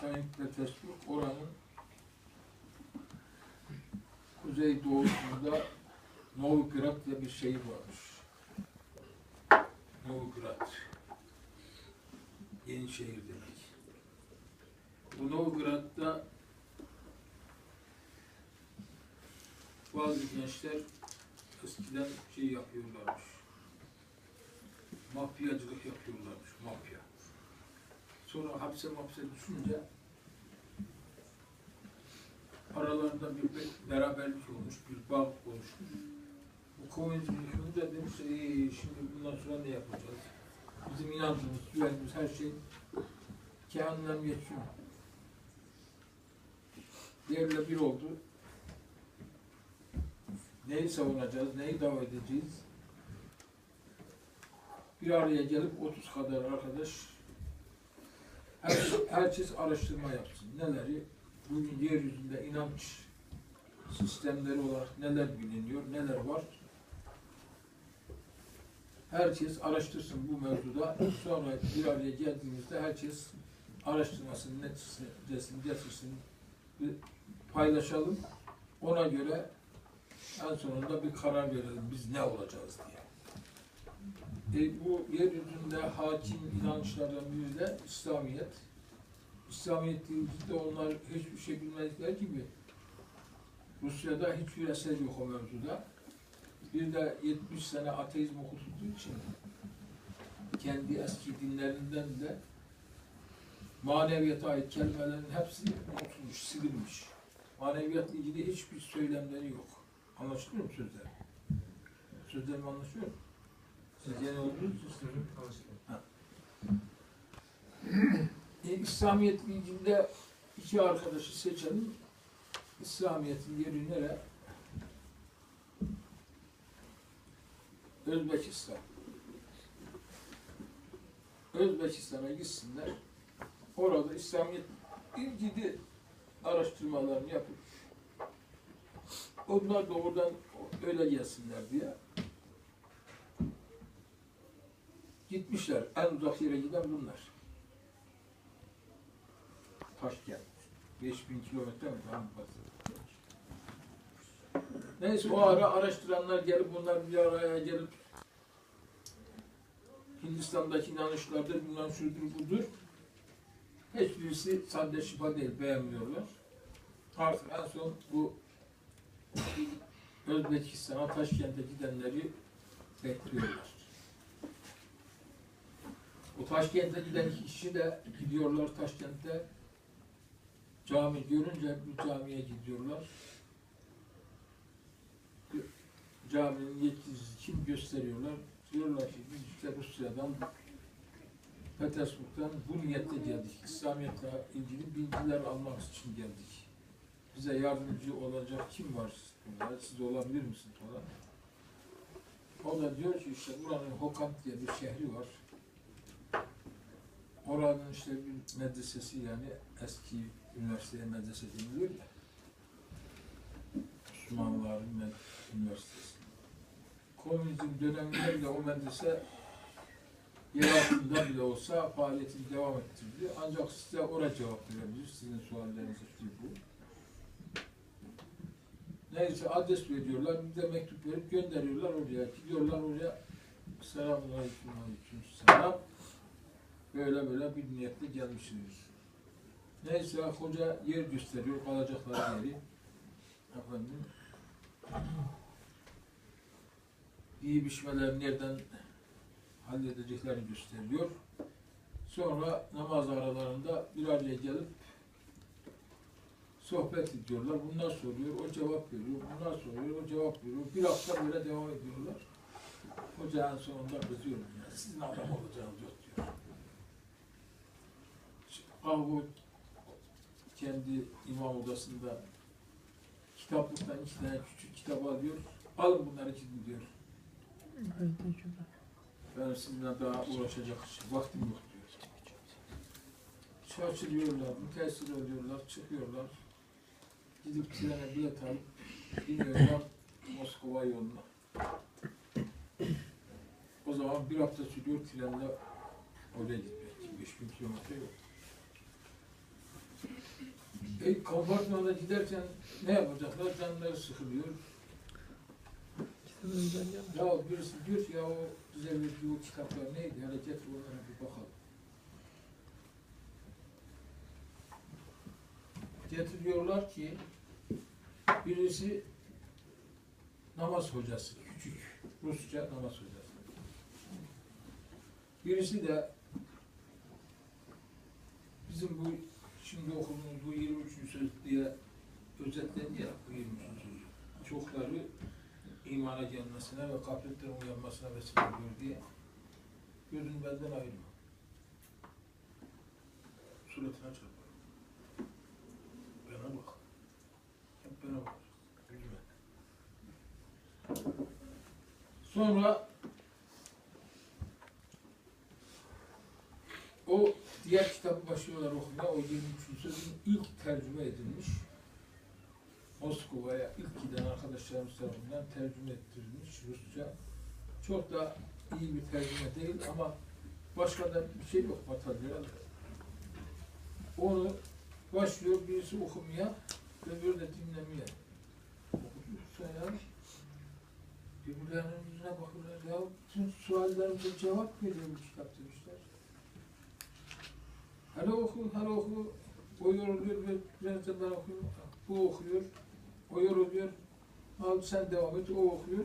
Saint Petersburg oranın kuzey doğusunda Novigrad diye bir şehir varmış. Novigrad. Yeni şehir demek. Bu Novigrad'da bazı gençler eskiden şey yapıyorlarmış. Mafyacılık yapıyorlarmış, mafya. Sonra hapse mapse düşünce aralarında bir, beraberlik olmuş, bir bağ oluşmuş. Bu komünizm yıkılınca demiş, "Ee, şimdi bundan sonra ne yapacağız? Bizim inancımız, güvenimiz, her şey cehennem geçiyor. Yerle bir oldu. Neyi savunacağız, neyi davet edeceğiz? Bir araya gelip 30 kadar arkadaş her, herkes araştırma yapsın. Neleri bugün yeryüzünde inanç sistemleri olarak neler biliniyor, neler var? Herkes araştırsın bu mevzuda. Sonra bir araya geldiğimizde herkes araştırmasının neticesini getirsin, paylaşalım. Ona göre en sonunda bir karar verelim biz ne olacağız diye. E, bu yeryüzünde hakim inançlardan biri de İslamiyet. İslamiyet deyince onlar hiçbir şey bilmedikleri gibi Rusya'da hiçbir eser yok o mevzuda. Bir de 70 sene ateizm okutulduğu için kendi eski dinlerinden de maneviyata ait kelimelerin hepsi unutulmuş, silinmiş. Maneviyatla ilgili hiçbir söylemleri yok. Anlaşılıyor mu sözler? Sözlerim anlaşıyor mu? Siz yeni oldunuz mu? E, İslamiyet bilginde iki arkadaşı seçelim. İslamiyet'in yeri nere? Özbekistan. Özbekistan'a gitsinler. Orada İslamiyet ilgili araştırmalarını yapıp onlar da oradan öyle gelsinler diye gitmişler. En uzak yere giden bunlar. Taşkent. 5000 kilometre mi? Daha fazla. Neyse o ara araştıranlar gelip bunlar bir araya gelip Hindistan'daki inanışlardır, bundan şudur budur. Hiçbirisi sade şifa değil, beğenmiyorlar. Artık en son bu Özbekistan'a, Taşkent'e gidenleri bekliyorlar. O Taşkent'e giden kişi de gidiyorlar Taşkent'te cami görünce bir camiye gidiyorlar. Caminin yetkisi kim gösteriyorlar? Diyorlar ki biz işte Rusya'dan Petersburg'dan bu niyetle geldik. İslamiyet'le ilgili bilgiler almak için geldik. Bize yardımcı olacak kim var? Bunlar? Siz olabilir misiniz falan. O da diyor ki işte buranın Hokant diye bir şehri var. Oranın işte bir medresesi yani eski üniversiteye medrese deniliyor ya. Müslümanların med- üniversitesi. Komünizm döneminde bile o medrese yer altında bile olsa faaliyetini devam ettirdi. Ancak size oraya cevap verebilir. Sizin suallerinizdeki bu. Neyse adres veriyorlar. Bir de mektup verip gönderiyorlar oraya. Gidiyorlar oraya. Selamun aleyküm aleyküm selam. Böyle böyle bir niyetle gelmişsiniz. Neyse hoca yer gösteriyor. Kalacakları yeri. Efendim. iyi biçmeler nereden halledeceklerini gösteriyor. Sonra namaz aralarında bir araya gelip sohbet ediyorlar. Bunlar soruyor, o cevap veriyor. Bunlar soruyor, o cevap veriyor. Bir hafta böyle devam ediyorlar. Hoca en sonunda kızıyor. Ya, sizin adam olacağınız yok Kahvo kendi imam odasında kitaplıktan iki tane küçük kitap alıyor. Alın bunları gidin diyor. Ben sizinle daha uğraşacak vaktim yok diyor. Şaşırıyorlar, müteessir oluyorlar, çıkıyorlar. Gidip trene bilet alıp iniyorlar Moskova yoluna. O zaman bir hafta sürüyor trenle oraya gitmek. 5000 kilometre yok. E, kompartmanda giderken ne yapacaklar? Canları sıkılıyor. Ya birisi diyor ki ya o bize verdiği o kitaplar neydi? Getir onlara bir bakalım. Getiriyorlar ki birisi namaz hocası, küçük Rusça namaz hocası. Birisi de bizim bu şimdi okuduğumuz bu 23. söz diye özetlendi ya bu 23. sözü. Çokları imana gelmesine ve gafletten uyanmasına vesile oluyor diye gözün benden ayırma. Suratına çarpar. Bana bak. Hep bana bak. Yüzüme. Sonra o diğer kitabı başlıyorlar okumaya. O 23. sözün ilk tercüme edilmiş. Moskova'ya ilk giden arkadaşlarımız tarafından tercüme ettirilmiş Rusça. Çok da iyi bir tercüme değil ama başka da bir şey yok materyal. Onu başlıyor birisi okumaya ve böyle dinlemeye. Okuyorsa ya birbirlerinin yüzüne bakıyorlar. Ya bütün suallerimize cevap veriyor bu kitap demişler. Hele oku, hele oku. O yoruluyor biraz da ben okuyorum. Bu okuyor. O yoruluyor. Al sen devam et. O okuyor.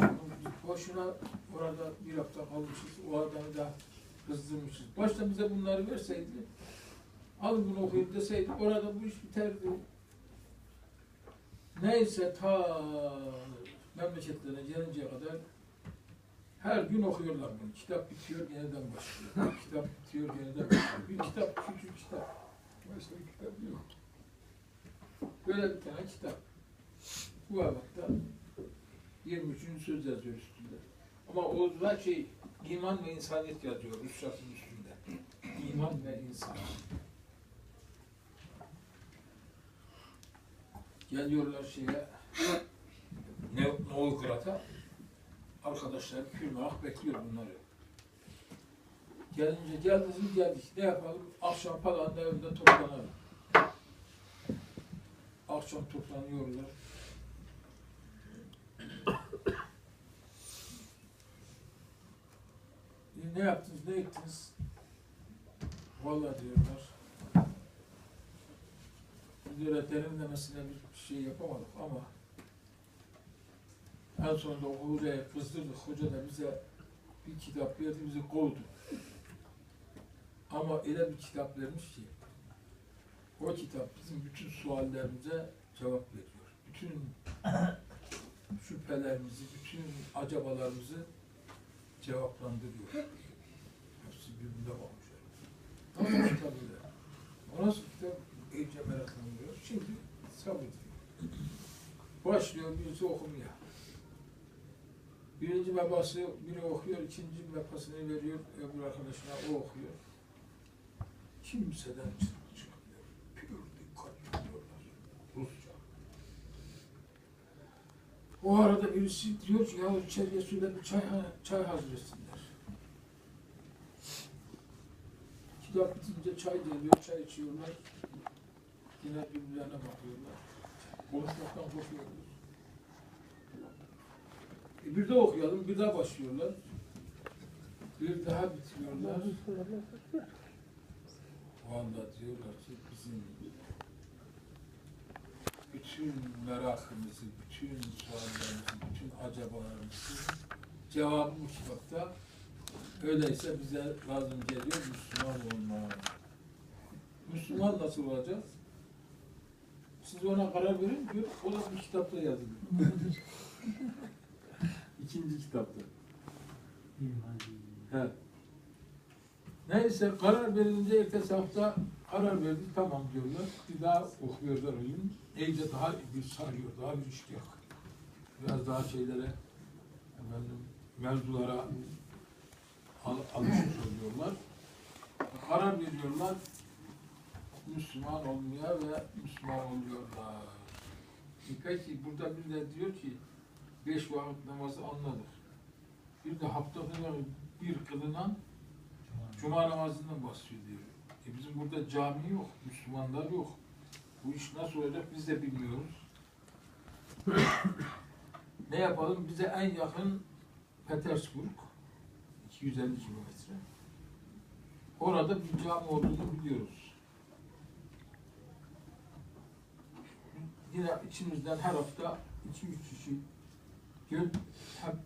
Ya boşuna orada bir hafta kalmışız. O adamı da kızdırmışız. Başta bize bunları verseydi alın bunu okuyun deseydi orada bu iş biterdi. Neyse ta memleketlerine gelinceye kadar her gün okuyorlar bunu. Kitap bitiyor, yeniden başlıyor. kitap bitiyor, yeniden başlıyor. Bir kitap, küçük kitap. Başka bir kitap yok. Böyle bir tane kitap. Bu aralıkta 23. söz yazıyor üstünde. Ama o da şey, iman ve insaniyet yazıyor Rusçasının üstünde. İman ve insan. Geliyorlar şeye, ne, Novgrad'a. Arkadaşlar kürmak bekliyor bunları. Gelince geldiniz geldik. Ne yapalım? Akşam falan evde toplanalım. Akşam toplanıyorlar. Ne yaptınız, ne ettiniz? Vallahi diyorlar. Biz derinlemesine bir şey yapamadık ama en sonunda hocaya kızdırdık. Hoca da bize bir kitap verdi, bizi kovdu. Ama öyle bir kitap vermiş ki o kitap bizim bütün suallerimize cevap veriyor. Bütün şüphelerimizi, bütün acabalarımızı cevaplandırıyor. Hepsi birbirine olmuş. Nasıl kitap öyle? O nasıl kitap? İyice meraklanıyor. Şimdi sabrediyor. Başlıyor birisi okumaya. Birinci babası biri okuyor, ikinci babasını veriyor, öbür arkadaşına o okuyor. Kimseden çık çıkmıyor. Pür dikkat diyorlar. Rusça. O arada birisi diyor ki ya içeriye suyla bir çay, çay hazır etsinler. Kitap bitince çay geliyor, çay içiyorlar. Yine birbirlerine bakıyorlar. Konuşmaktan korkuyorlar. E bir de okuyalım, bir daha başlıyorlar. Bir daha bitiriyorlar. Vallahi diyorlar ki bizim bütün merakımızı, bütün suallerimizi, bütün acabalarımızı cevabı bu kitapta. Öyleyse bize lazım geliyor Müslüman olmak. Müslüman nasıl olacağız? Siz ona karar verin diyor, o da bir kitapta yazılıyor. Kitapta. He. Neyse karar verilince ertesi hafta karar verdi tamam diyorlar. Bir daha okuyorlar oyun. İyice daha bir sarıyor, daha bir iştiyak. Biraz daha şeylere efendim, mevzulara al, alışmış oluyorlar. Karar veriyorlar. Müslüman olmaya ve Müslüman oluyorlar. E Peki burada bir de diyor ki beş vakit namazı anladık. Bir de haftada bir kılınan Cuma namazından bahsediyor. E bizim burada cami yok, Müslümanlar yok. Bu iş nasıl olacak biz de bilmiyoruz. ne yapalım? Bize en yakın Petersburg, 250 kilometre. Orada bir cami olduğunu biliyoruz. Yine içimizden her hafta 2-3 kişi gö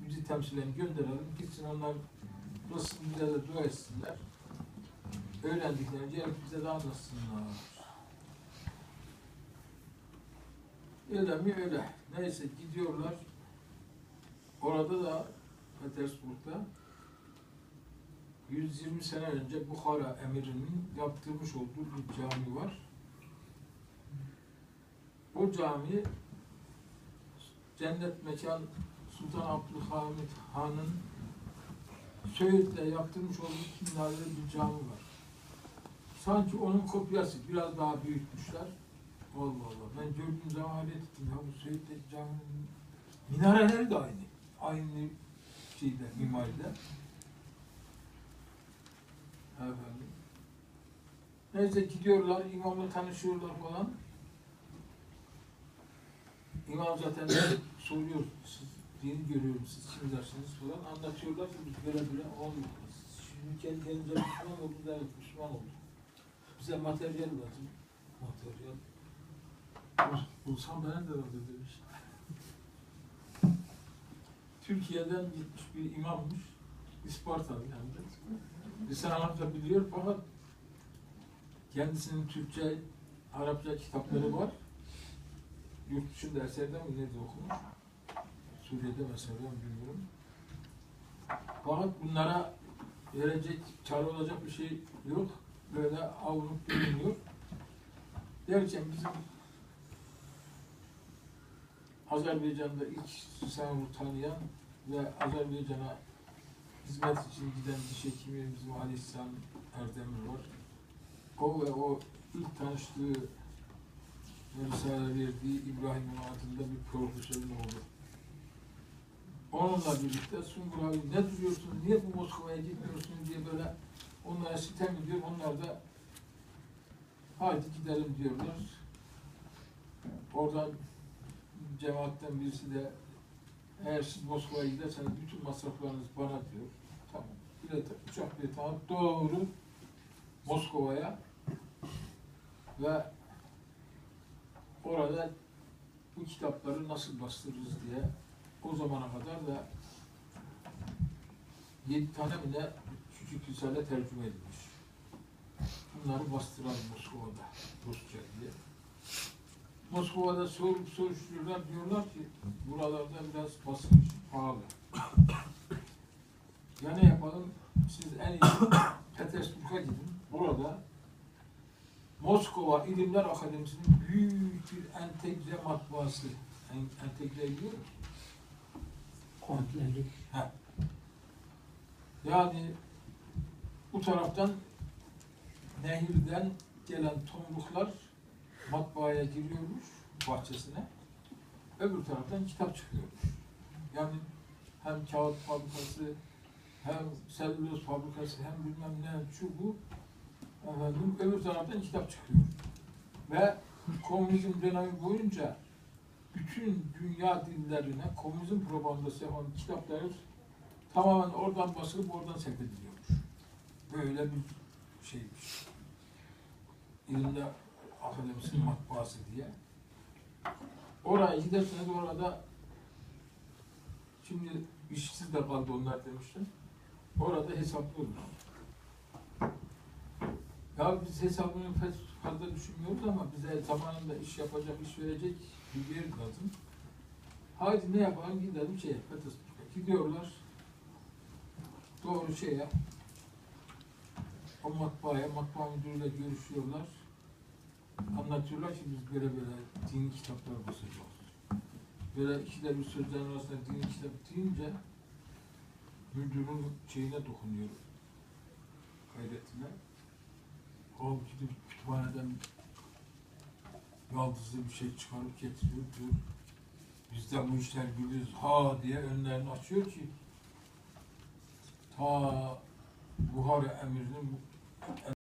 bizi temsilen gönderelim. Gitsin onlar burası bize de dua etsinler. Öğrendiklerini gelip bize de anlatsınlar. Öyle mi öyle. Neyse gidiyorlar. Orada da Petersburg'da 120 sene önce Bukhara emirinin yaptırmış olduğu bir cami var. O cami cennet mekan Sultan Abdülhamit Han'ın Söğüt'te yaptırmış olduğu minareli bir cami var. Sanki onun kopyası biraz daha büyütmüşler. Allah Allah. Ben gördüğüm zaman hayret ettim ya bu Söğüt'teki caminin minareleri de aynı. Aynı şeyde, mimaride. Efendim. Neyse gidiyorlar, imamla tanışıyorlar falan. İmam zaten soruyor, siz dini görüyorum, siz kim dersiniz falan. Anlatıyorlar ki biz böyle böyle olmuyor. Şimdi kendi kendimize Müslüman olduk, evet Müslüman olduk. Bize materyal lazım. Materyal. Bul- Bulsam ben de orada demiş. Türkiye'den gitmiş bir imammış. İspartalı yani. Lisan Arapça biliyor fakat kendisinin Türkçe, Arapça kitapları var. Yurt dışında eserde mi nerede okumuş? Suriye'de mesela bilmiyorum. Fakat bunlara verecek, çare olacak bir şey yok. Böyle avunup görünüyor. Derken bizim Azerbaycan'da ilk Sınavı tanıyan ve Azerbaycan'a hizmet için giden diş hekimi bizim Aleyhisselam Erdemir var. O ve o ilk tanıştığı Risale verdiği İbrahim'in adında bir profesörün oğlu. Onunla birlikte Sungur abi ne duruyorsun, niye bu Moskova'ya gitmiyorsun diye böyle onlara sitem ediyor. Onlar da hadi gidelim diyorlar. Oradan cemaatten birisi de eğer siz Moskova'ya giderseniz bütün masraflarınız bana diyor. Tamam. Bilet, uçak bileti alıp doğru Moskova'ya ve orada bu kitapları nasıl bastırırız diye o zamana kadar da yedi tane mi ne küçük risale tercüme edilmiş. Bunları bastıralım Moskova'da Rusça diye. Moskova'da sorup soruşturuyorlar diyorlar ki buralarda biraz basın pahalı. Ya ne yapalım? Siz en iyi Petersburg'a gidin. Burada Moskova İlimler Akademisi'nin büyük bir entegre matbaası. En, entegre biliyor Kompleli. Yani bu taraftan nehirden gelen tomruklar matbaaya giriyormuş bahçesine. Öbür taraftan kitap çıkıyormuş. Yani hem kağıt fabrikası, hem selüloz fabrikası, hem bilmem ne, şu bu. Efendim, öbür taraftan kitap çıkıyor. Ve komünizm dönemi boyunca bütün dünya dillerine komünizm propagandası yapan kitaplar tamamen oradan basılıp oradan sevk ediliyormuş. Böyle bir şeymiş. İlimler Akademisi'nin matbaası diye. Oraya giderseniz orada şimdi işsiz de kaldı onlar demiştim. Orada hesaplıyoruz. Ya biz hesabını fazla düşünmüyoruz ama bize zamanında iş yapacak, iş verecek bir yer lazım. Haydi ne yapalım gidelim şeye, Petersburg'a. Gidiyorlar. Doğru şeye, o matbaaya, matbaa müdürüyle görüşüyorlar. Anlatıyorlar ki biz böyle böyle dini kitaplar basacağız. Böyle ikide bir sözlerin arasında dini kitap deyince müdürün şeyine dokunuyor. Gayretine. O gidip kütüphaneden yaldızlı bir şey çıkarıp getiriyor diyor. Biz de bu işler biliriz ha diye önlerini açıyor ki ta Buhara emirinin